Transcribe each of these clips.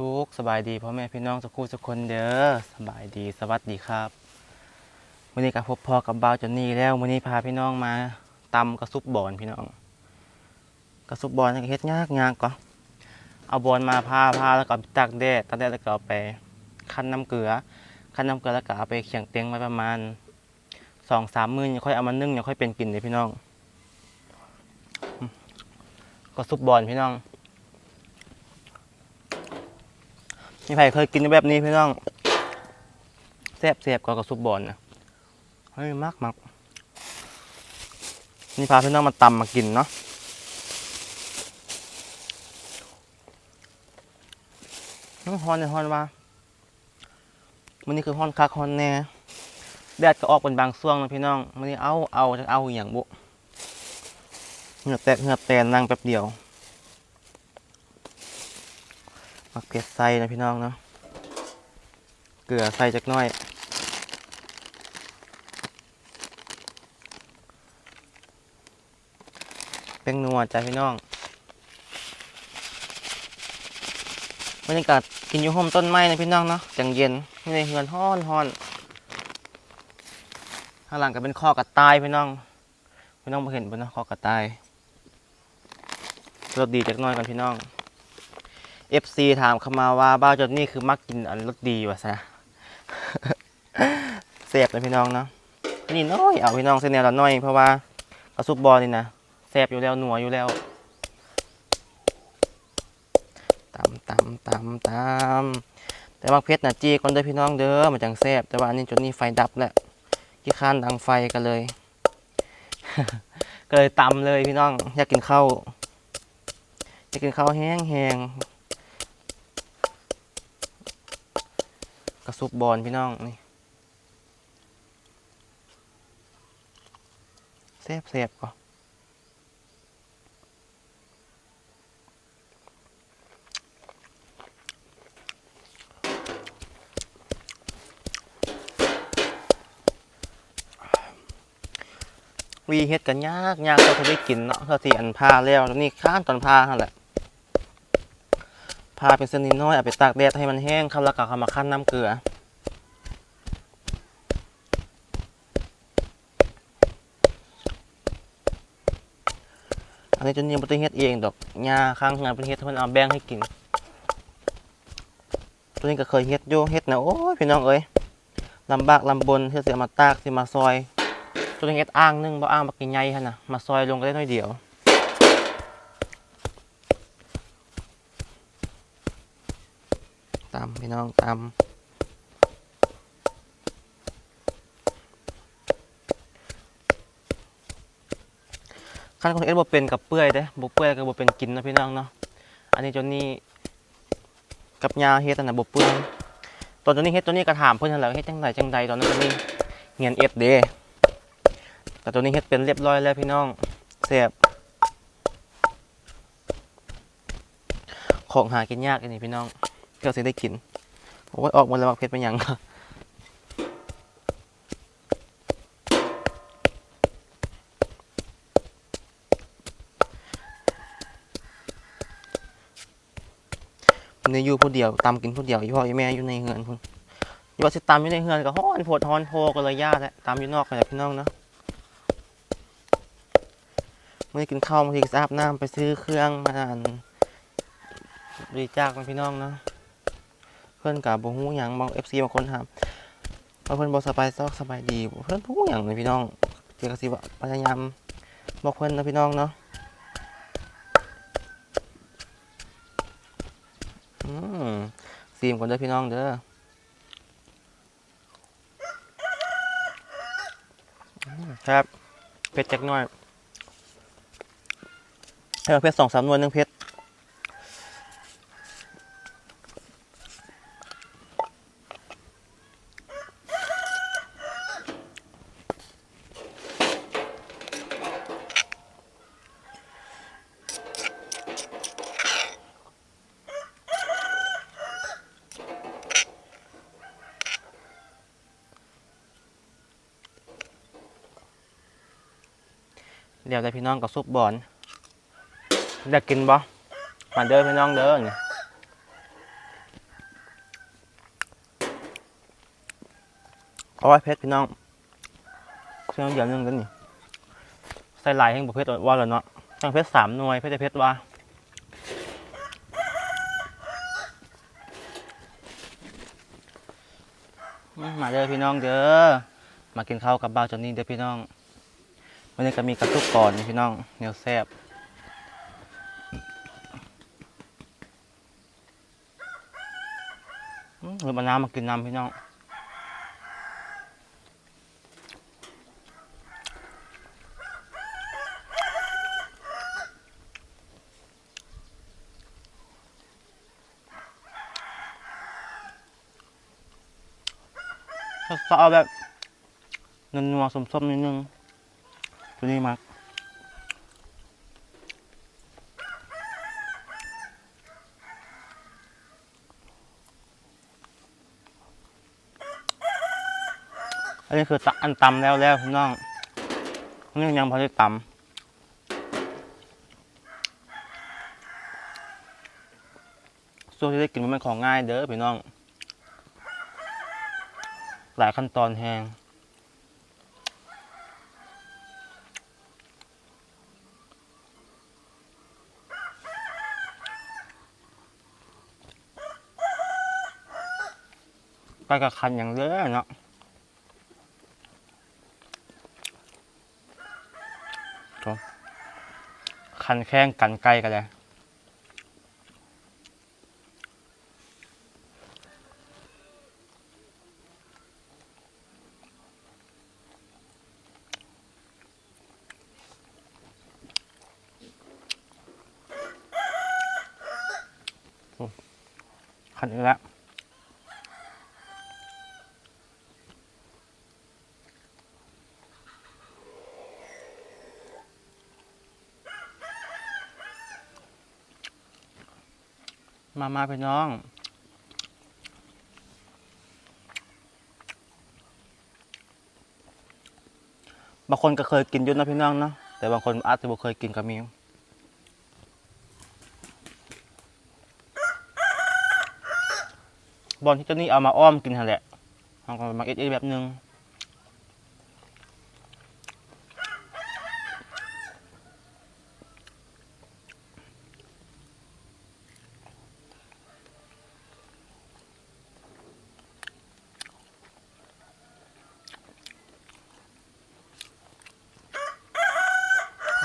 ทุกสบายดีพ่อแม่พี่น้องสักคู่สักคนเด้อสบายดีสวัสดีครับวันนี้ก็พบพอกับบ่าวจนนี่แล้ววันนี้พาพี่น้องมาตำกระซุบบอนพี่น้องกระซุบบอนนี่เฮ็ดยากยากก็เอาบอนมาพาพาแล้วก็เอาไปตากแดดตากแดดแล้วก็เอาไปคั้นน้ำเกลือคั้นน้ำเกลือแล้วก็เอาไปเขียงเตียงไว้ประมาณสองสามมื้อยังค่อยเอามานึ่งยังค่อยเป็นกลิ่นเลยพี่น้องกระซุบบอนพี่น้อง มีใครเคยกินแบบนี้พี่น้องแซ่บแซ่บกว่ากระซุบบอนนะเฮ้ยมากมากนี่พาพี่น้องมาตำมากินเนาะน้องฮอนเนี่ยฮอนว่ามันนี้คือฮอนคักฮอนแน่แดดก็ออกเป็นบางช่วงนะพี่น้องมันนี้เอาเอาจะเอาอย่างบุเหงือแตกเหงือแตนนั่งแป๊บเดียว มักเผ็ดใส่นะพี่น้องเนาะ เกลือใส่จักน้อยแป้งนัวจ้ะพี่น้องบรรยากาศกินอยู่ห่มต้นไม้นะพี่น้องเนาะจังเย็นไม่ได้เฮือนฮ้อนฮ้อนข้างหลังก็เป็นข้อกระต่ายพี่น้องพี่น้องมาเห็นบนนะข้อกระต่ายรสดีจักน้อยกันพี่น้อง FC ถามเข้ามาว่าบ้าจดนี่คือมักกินอันรสดีวะซะเสียบเลยพี่น้องเนาะนี่น้อยเอาพี่น้องเส้นแนวละน้อยเพราะว่ากระซุบบอลนี่นะแซ่บอยู่แล้วหนัวอยู่แล้วตำตำตำตำแต่ว่าเพชรนะจีก่อนเด้อพี่น้องเด้อมันจังแซ่บแต่ว่าอันนี้จนนี่ไฟดับแล้วขี้ข้านดังไฟกันเลยก็เลยตำเลยพี่น้องอยากกินข้าวอยากกินข้าวแห้งแห้ง กระซุบบอลพี่น้องนี่แซ่บแซ่บก่อนวีเฮ็ดกันยากยากเราจะได้กินเนาะเราสิอันพาแล้วนี่ข้านตอนพาหั่นแหละ พาเป็นเส้นนิดน้อยเอาไปตากแดดให้มันแห้งครับแล้วก็เอามาคั่นน้ำเกลือ อันนี้จนยังไม่ได้เฮ็ดเองดอกยาข้างงานเป็นเฮ็ดให้มันเอาแบ่งให้กิน ตัวนี้ก็เคยเฮ็ดอยู่เฮ็ดนะโอ้ยพี่น้องเอ้ยลำบากลำบนเพื่อสิเอามาตากเสิมาซอย ตัวนี้เฮ็ดอ่างหนึงบ่อ่างบักใหญ่หั่นน่ะมาซอยลงก็ได้น้อยเดียว ตำ พี่น้องตำขั้นของเอ็ดบ่เป็นกับเปื่อยเด้บ่เปื่อยกับบ่เป็นกินนะพี่น้องเนาะอันนี้จนนี่กับยาเฮ็ดอันน่ะบ่เปื่อยตอนจนนี้เฮ็ดตัวนี้ก็ถามเพิ่นนั่นแหละว่าเฮ็ดจังไดจังใดตอนนั้นจนนี้เงียนเอ็ดเด้แต่ตัวนี้เฮ็ดเป็นเรียบร้อยแล้วพี่น้องแซ่บของหากินยากอันนี้พี่น้องก็สิได้กิน โอ้ยออกหมาแล้วมักเพชรเป็นยังในอยู่ผู้เดียวตำกินผู้เดียวอีพ่ออีแม่อยู่ในเฮือนพุ่นอยู่ว่าสิตำอยู่ในเฮือนก็ฮ้อนโพดฮ้อนโพก็เลยยากแหละตำอยู่นอกกันแหละพี่น้องเนาะเมื่อกินข้าวบางทีก็อาบน้ำไปซื้อเครื่องมาอันบริจาคมาพี่น้องเนาะ พื่อนกับบ่ฮู้หยังบาง FC บางคนถามว่าเพิ่อนบ่สบายซอกสบายดีเพิ่อนผู้หยังเลยพี่น้องเดี๋ยวก็สิว่าพยายามบอกเพิ่อนนะพี่น้องเนาะอืมซีมก่อนเด้อพี่น้องเด้อครับเผ็ดจักน่อยให้มันเผ็ดสองสามนวยหนึงเผ็ด เดี๋ยวจะพี่น้องกับซุปบอนอยากกินบ่มาเดินพี่น้องเดินี่เอาไว้เพชรพี่น้องพี่น้องเดี๋ยวนึงกันนี่ใส่ลายให้งประเภทว่าเล้วเนาะตั้งเพชรสามหน่วยเพชรเพชรว่ามาเด้อพี่น้องเด้อมากินข้าวกับบ่าวจนนี่เด้อพี่น้อง วันนี้ก็มีกระตุกก่อนพี่น้องแนวแซบหรือมาน้ำมากินน้ำพี่น้องถ้าเอาแบบนัวนัวๆส้มๆนิดนึง ตัวนี้มักอันนี้คือตอันตำแล้วแล้วพี่น้องอันนี้ยังพอได้ตำส่วนที่ได้กินมันเป็นของง่ายเด้อพี่น้อง หลายขั้นตอนแหง ไปกับคันอย่างเด้อเนาะคันแข้งกันไกลกันเลยคันอีกแล้ว มามาพี่น้อง บางคนก็เคยกินยุ่นะพี่น้องเนาะ แต่บางคนอาจจะบ่เคยกินก็มีบอลที่เจ้านี่เอามาอ้อมกินหั่นแหละเอามาเอ็ดเอ็ดแบบนึง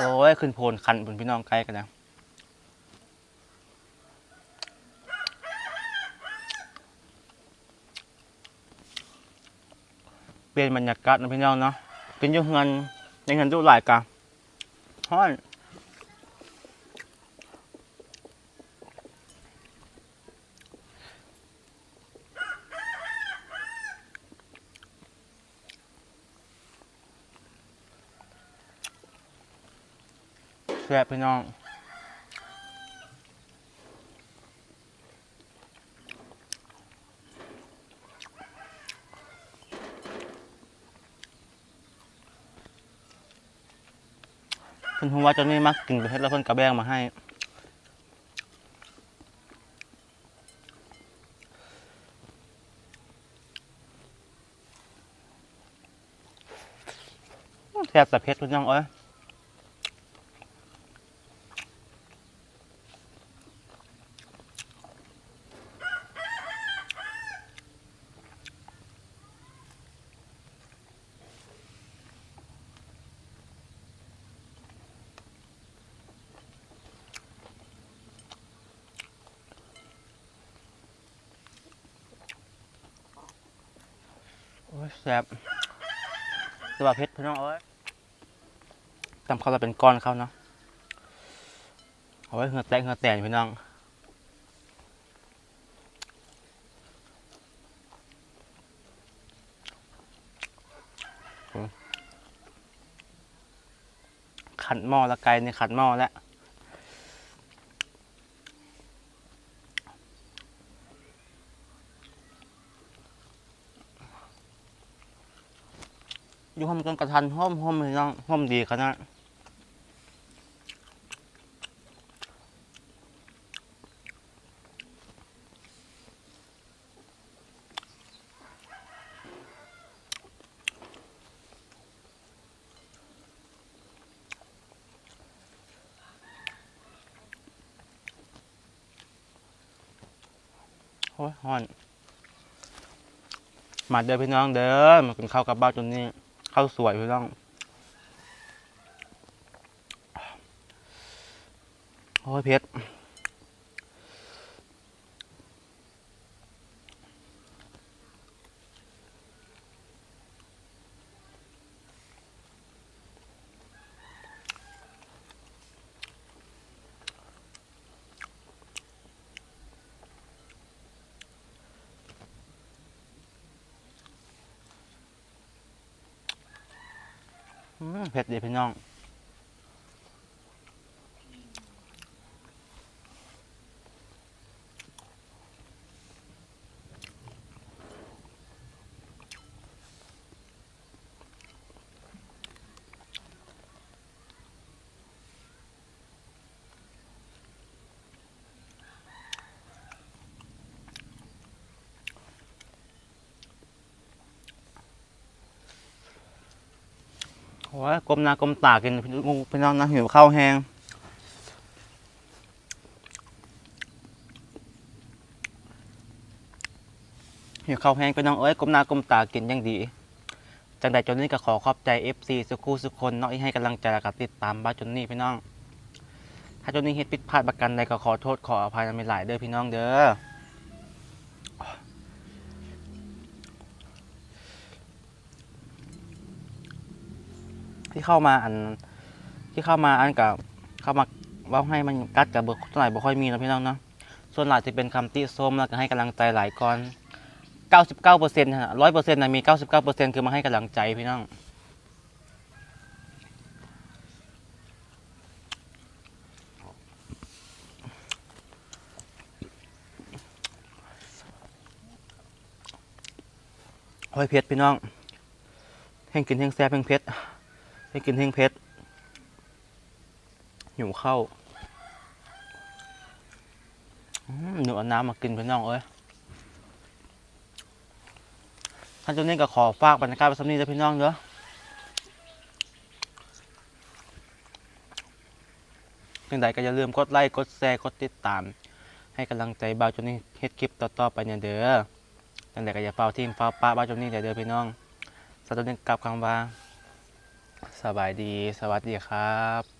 โอ้ย ขึ้นโพนคันบนพี่น้องใกล้กันนะเปลี่ยนบรรยากาศนะพี่น้องเนาะกินยู่เงินยังเงินดูหลายกะฮ้อน แซ่บพี่น้องเพิ่นฮู้ว่าเจ้านี่มักกินประเภทแล้วเพิ่นกระแบงมาให้แซ่บแต่เผ็ดพี่น้องเอ้ยโอ้ยแซ่บต่ว่าเผ็ดพี่น้องเอ้ยจำเขาจะเป็นก้อนเขาเนาะเอาไว้เหงือแตกเหงือแตกพี่น้องขันหม้อละไกลในขันหม้อแล้ว อยู่ห้อมกันกระทันห้อมห้อมพี่น้องห้อมดีขนาดโอ้ยฮอน มาเดิอพี่น้องเดิอมากินข้าวกับบ้าจนนี้ ข้าวสวยพี่น้องโอ้ยเพชร แพชรเดดีพี่น้อง โอ้ยกลมหน้ากลมตากินพี่น้องพี่น้องนะหิวข้าวแห้งหิวข้าวแห้งพี่น้องเอ้ยกลมหน้ากลมตากินยังดี จังใดจนนี้ก็ขอขอบใจ FC สุขุสุคนเนาะที่ให้กำลังใจและกับติดตามบ้าจนนี่พี่น้อง ถ้าจนนี้เฮ็ดผิดพลาดประกันใดก็ขอโทษขออภัยในหลายเด้อพี่น้องเด้อ ที่เข้ามาอันที่เข้ามาอันกับเข้ามาเว่าให้มันกัดกับเบอร์ไหร่บ่ค่อยมีนะพี่น้องเนาะส่วนหลายจะเป็นคำติชมแล้วก็ให้กำลังใจหลายก่อน99%เปอร์เซ็นต์ร้อยเปอร์เซ็นต์นะมี 99%คือมาให้กำลังใจพี่น้องโอ้ยเพชรพี่น้องแห้งกินแห้งแซ่บแห้งเพชร ให้กินแห้งเพชรหิวข้าวหนูเอาน้ำมากินพี่น้องเอ้ยท่านเจ้านี้ก็ขอฝากบรรยากาศไว้สำนี้เด้อพี่น้องเด้อยังไงก็อย่าลืมกดไลค์กดแชร์กดติดตาม ให้กำลังใจบ่าวจนนี้เฮ็ดคลิปต่อๆไปเนี่ยเด้อยังไงก็อย่าเฝ้าทีมเฝ้าป้าบ่าวจนนี้เด้อเด้อพี่น้องสำหรับนี้กลับคำว่า สบายดี สวัสดีครับ